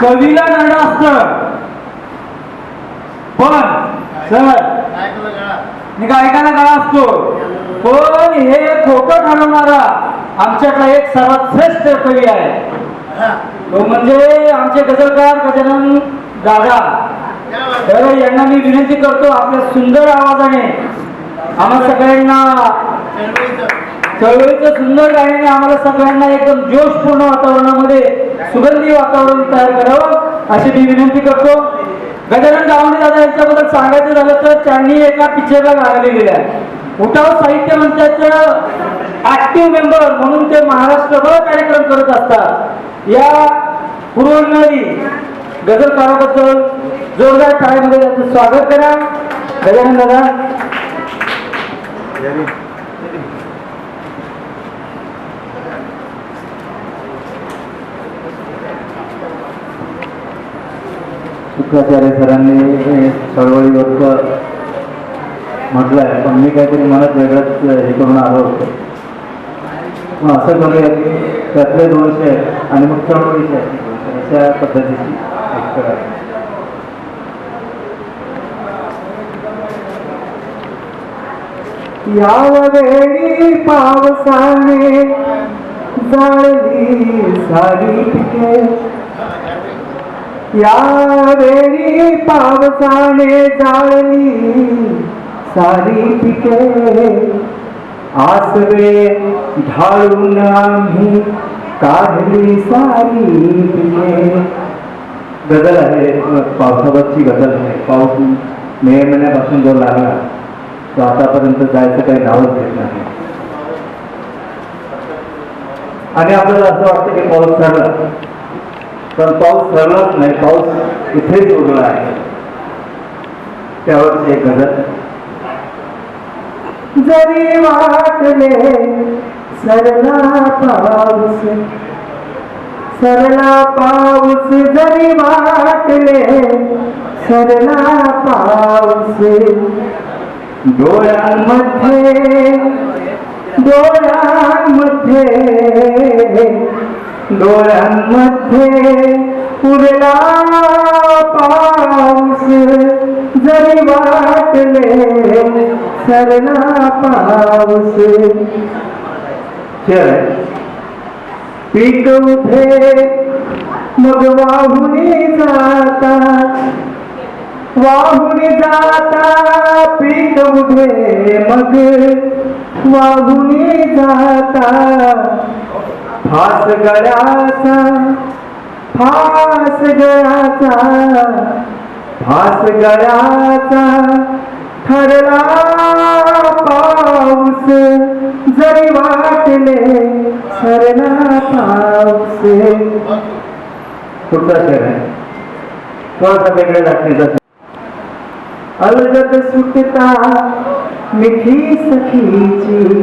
कवीला नड असत. पण सर मी गायकाला गळा असतो. पण हे खोटं ठरवणारा आमच्याकडे एक सर्वात श्रेष्ठ कवी आहे. तो म्हणजे आमचे गजलकार गजानन दादा. तर यांना मी विनंती करतो आपल्या सुंदर आवाजाने आम्हा सगळ्यांना चळवळीचं. सुंदर गाण्याने आम्हाला सगळ्यांना एकदम जोशपूर्ण वातावरणामध्ये सुगंधी वातावरण तयार करावं अशी मी विनंती करतो. गजानन गावंडे दादा यांच्याबद्दल सांगायचं झालं तर त्यांनी एका पिक्चरला गाणं लिहिलेलं आहे उठाव साहित्य मंचाचं ऍक्टिव्ह मेंबर म्हणून ते महाराष्ट्रभर कार्यक्रम करत असतात. या पुरवणारी गजलकाराबद्दल जोरदार टाळ्यामध्ये त्यांचं स्वागत करा. गजानन दादा. शुक्राचार्य सरांनी चळवळीवर चळवळीवरचं म्हटलं आहे पण मी काहीतरी मनात वेगळंच हे करून आलो होतो. मग असं करूया की त्यातले दोनशे आणि मग चळवळीचे अशा पद्धतीची एक करा. यावेळी पावसाने जाळली सारी पिके. यावेळी पावसाने जाळली सारी पिके. आसवे ढाळून आम्ही काढली सारी पिके. गजल आहे पावसावरची गजल आहे. पाऊस मे महिन्यापासून जो लागला तो आतापर्यंत जायचं काही नावच घेत नाही. आणि आपल्याला असं वाटतं की पाऊस ठरला पण पाऊस ठरलाच नाही. पाऊस इथेच उरला आहे त्यावरची एक गझल जरी वाटले सरला पाऊस सरला पाऊस जरी वाटले सरला पाऊस डोळ्यांमध्ये. डोळ्यांमध्ये डोळ्यांमध्ये उरला पाऊस. जरी वाटले सरला पाऊस. शेअर पीक उठे मग वाहून जाता. वाहून जाता पीक उठे मग वाहून जाता. फास गळ्याचा फास गळ्याचा फास गळ्याचा ठरला पाऊस. जरी वाटले सरला पाऊस. पुढचा शेअर आहे. थोडासा वेगळ्या जातीचा अलगद सुटता मिठी सखीची.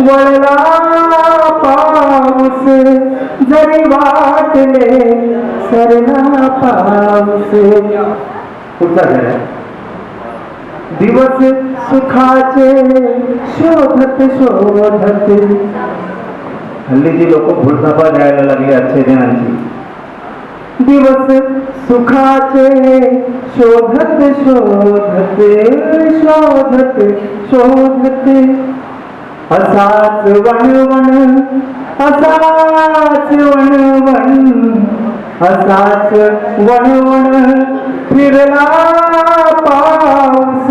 वळला पाऊस जरी वाटले सरला पाऊस. पुढचा शेर आहे दिवस सुखाचे शोधत शोधत हल्लीची लोक भूलथापा द्यायला लागली आजच्या दिनांची. दिवस सुखाचे शोधत शोधत शोधत शोधत असाच वणवण असाच वणवण असाच वणवण फिरला पाऊस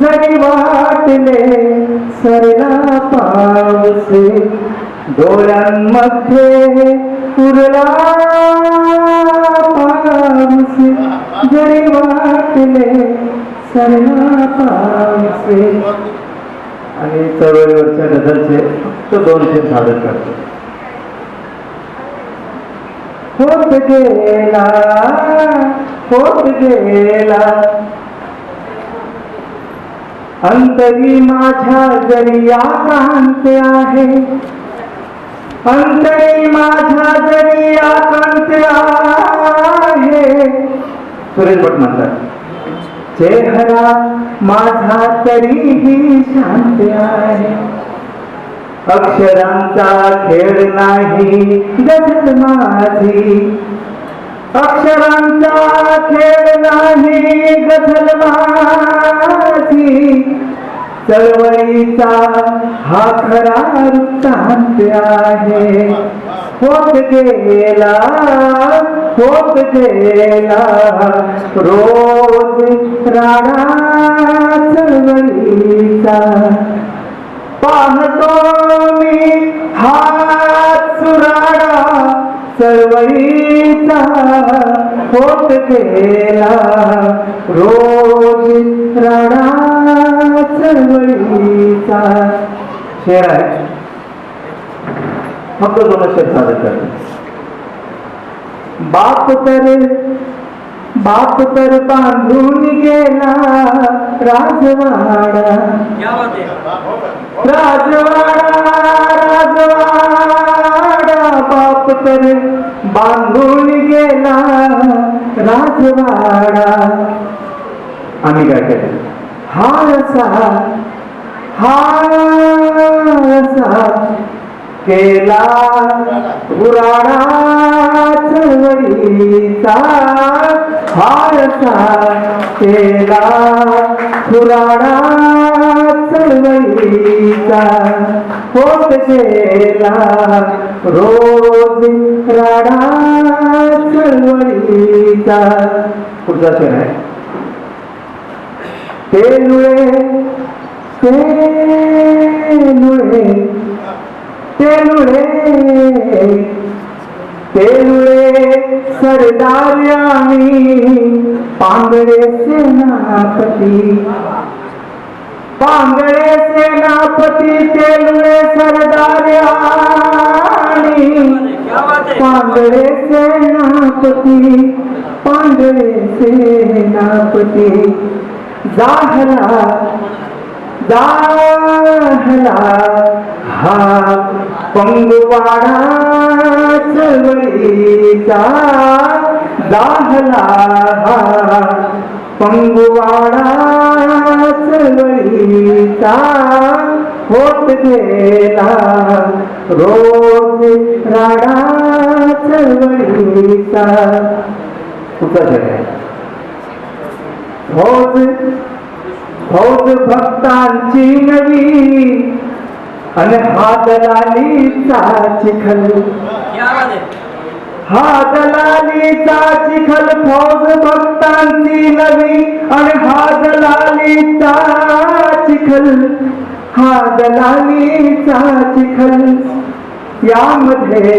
जरी वाटले सरला पाऊस डोळ्यांमध्ये उरला पाऊस जरी वाटले सरला पाऊस आणि चळवळीवरच्या गझलचे फक्त दोन तीन सादर करतो. होत गेला? होत गेला? अंतरी माझ्या जरी आकांत आहे अंतरी माझ्या जरी आकांत आहे. सुरेश भट म्हणतात चेहरा माझा तरीही शांत आहे. अक्षरांचा खेळ नाही गजल माझी. अक्षरांचा खेळ नाही गझल माझी. चळवळीचा हा खरा वृत्तांत आहे. होत गेला होत गेला रोज राणा चळवळीचा पाहतो मी हात सुराडा चळवळीचा. होत गेला रोज राणा चळवळीचा शेर आहे. फक्त दोन शेर सादर करतो. बाप तर बाप तर बांधून गेला राजवाडा. राजवाडा राजवाडा. बाप तर बांधून गेला राजवाडा. आम्ही काय केलं? हारसा हारसा केला पुराणाचा हारसा केला पुराणा चळवळीचा होत गेला रोज राडा चळवळीचा पुढचा क्षण आहे. तेलुळे तेलुळे तेलुळे तेलुळे सरदार आम्ही पांगळे सेनापती. पांगळे सेनापती तेलुळे सरदार आणि पांगळे सेनापती पांगळे सेनापती. जाहला जाहला हा पंगवाडा चळवळीचा जाहला हा पंगवाडा चळवळीचा होत गेला. रोज राडा चळवळीचा कुठला शेर फौज फौज भक्तांची नवी आणि हा दलालीचा चिखल. हा दलालीचा चिखल फौज भक्तांची नवी. आणि हा दलालीचा चिखल हा दलालीचा चिखल. यामध्ये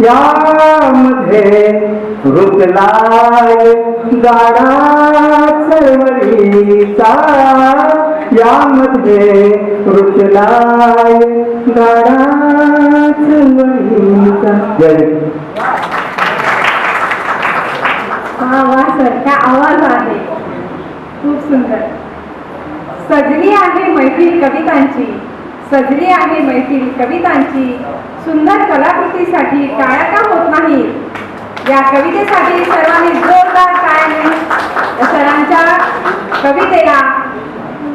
यामध्ये रुतलाय गाडा चळवळीचा यामध्ये रुतलाय लाय चळवळीचा वा आवाज आहे. खूप सुंदर. सजली आहे मैफिल कवितांची. सजली आहे मैफिल कवितांची. सुंदर कलाकृतीसाठी टाळ्या का होत नाही? या कवितेसाठी सर्वांनी जोरदार टाळ्याने सरांच्या कवितेला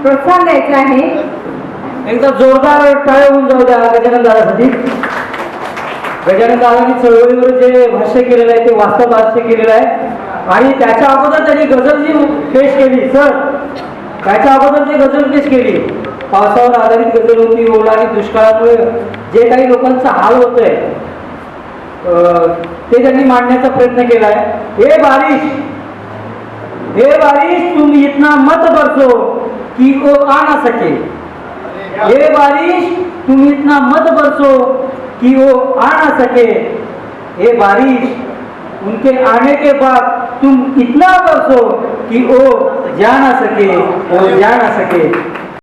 प्रोत्साहन द्यायचे आहे. एकदा जोरदार टाळे होऊन जाऊ द्या गजानन दादासाठी. गजानन दादांनी चळवळीवर जे भाष्य केलेलं आहे ते वास्तव भाष्य केलेलं आहे. आणि त्याच्या अगोदर त्यांनी गझल जी पेश केली सर. त्याच्या अगोदर ते गझल पेश केली. पावसावर आधारित गजल होती ओला आणि दुष्काळामुळे जे काही लोकांचा हाल होतोय अं, ते त्यांनी मांडण्याचा प्रयत्न केला आहे हे बारिश हे बारिश तुम इतना मत बरसो की को आ ना सके. ये बारिश तुम इतना मत बरसो कि वो आ ना सके. हे बारिश उनके आने के बाद तुम इतना बरसो कि वो जा ना सके वो जा ना सके.